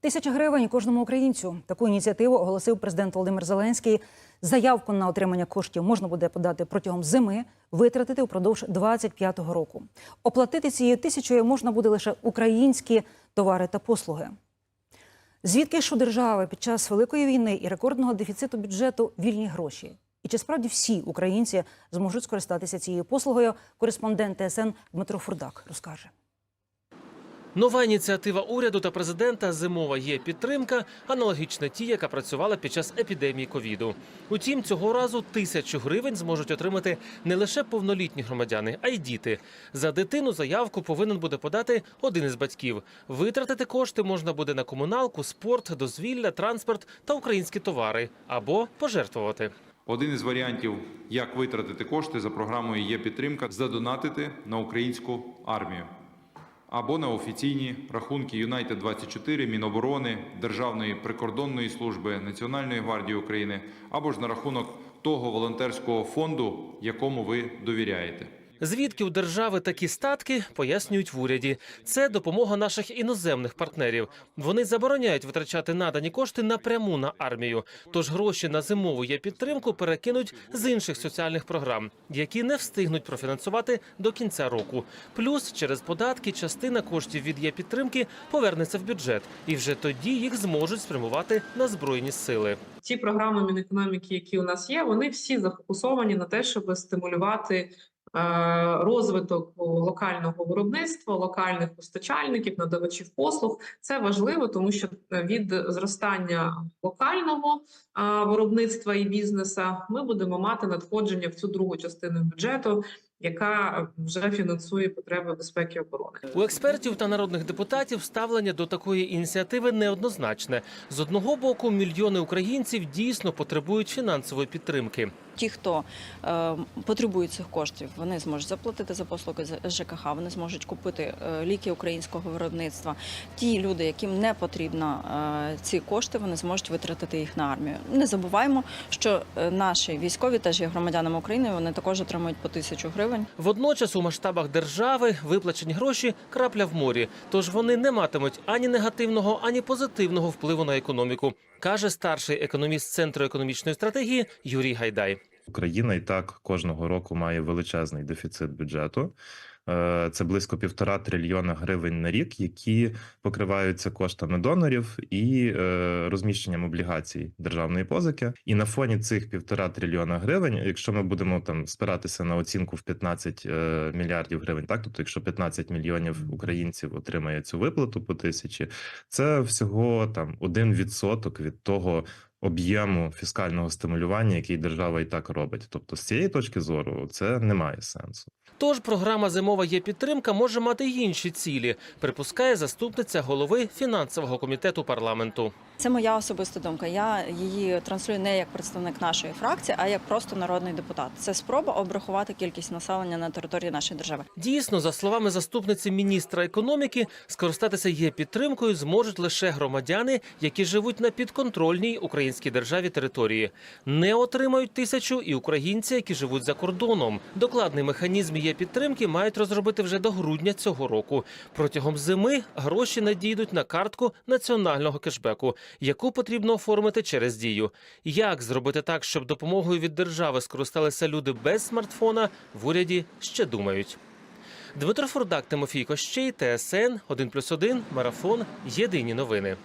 Тисяча гривень кожному українцю. Таку ініціативу оголосив президент Володимир Зеленський. Заявку на отримання коштів можна буде подати протягом зими, витратити упродовж 25-го року. Оплатити цією тисячою можна буде лише українські товари та послуги. Звідки ж у держави під час великої війни і рекордного дефіциту бюджету вільні гроші? І чи справді всі українці зможуть скористатися цією послугою? Кореспондент ТСН Дмитро Фурдак розкаже. Нова ініціатива уряду та президента зимова є підтримка, аналогічна тій, яка працювала під час епідемії ковіду. Утім, цього разу тисячу гривень зможуть отримати не лише повнолітні громадяни, а й діти. За дитину заявку повинен буде подати один із батьків. Витратити кошти можна буде на комуналку, спорт, дозвілля, транспорт та українські товари або пожертвувати. Один із варіантів, як витратити кошти за програмою є підтримка, задонатити на українську армію або на офіційні рахунки Юнайтед 24 Міноборони, Державної прикордонної служби, Національної гвардії України, або ж на рахунок того волонтерського фонду, якому ви довіряєте. Звідки у держави такі статки пояснюють в уряді. Це допомога наших іноземних партнерів. Вони забороняють витрачати надані кошти напряму на армію. Тож гроші на зимову є підтримку перекинуть з інших соціальних програм, які не встигнуть профінансувати до кінця року. Плюс через податки частина коштів від є підтримки повернеться в бюджет, і вже тоді їх зможуть спрямувати на збройні сили. ті програми Мінекономіки, які у нас є, вони всі зафокусовані на те, щоб стимулювати розвиток локального виробництва, локальних постачальників, надавачів послуг. Це важливо, тому що від зростання локального е, виробництва і бізнеса ми будемо мати надходження в цю другу частину бюджету, яка вже фінансує потреби безпеки і оборони. У експертів та народних депутатів ставлення до такої ініціативи неоднозначне. З одного боку, мільйони українців дійсно потребують фінансової підтримки. Ті, хто е, потребує цих коштів, вони зможуть заплатити за послуги з ЖКХ, вони зможуть купити е, ліки українського виробництва. Ті люди, яким не потрібно е, ці кошти, вони зможуть витратити їх на армію. Не забуваємо, що е, наші військові теж є громадянами України. Вони також отримують по тисячу гривень. Водночас у масштабах держави виплачені гроші крапля в морі, тож вони не матимуть ані негативного, ані позитивного впливу на економіку, каже старший економіст центру економічної стратегії Юрій Гайдай. Україна і так кожного року має величезний дефіцит бюджету. Е, Це близько півтора трильйона гривень на рік, які покриваються коштами донорів і е, розміщенням облігацій державної позики. І на фоні цих півтора трильйона гривень, якщо ми будемо там спиратися на оцінку в 15 е, мільярдів гривень, так тобто, якщо 15 мільйонів українців отримає цю виплату по тисячі, це всього там один відсоток від того об'єму фіскального стимулювання, який держава і так робить. Тобто, з цієї точки зору, це не має сенсу. Тож програма зимова є підтримка може мати й інші цілі, припускає заступниця голови фінансового комітету парламенту. Це моя особиста думка. Я її транслюю не як представник нашої фракції, а як просто народний депутат. Це спроба обрахувати кількість населення на території нашої держави. Дійсно, за словами заступниці міністра економіки, скористатися є підтримкою зможуть лише громадяни, які живуть на підконтрольній українській державі території. Не отримають тисячу і українці, які живуть за кордоном. Докладний механізм є підтримки мають розробити вже до грудня цього року. Протягом зими гроші надійдуть на картку національного кешбеку, яку потрібно оформити через дію. Як зробити так, щоб допомогою від держави скористалися люди без смартфона, в уряді ще думають. Дмитро Фурдак, Тимофій Кощей, ТСН 1+,1, Марафон. Єдині новини.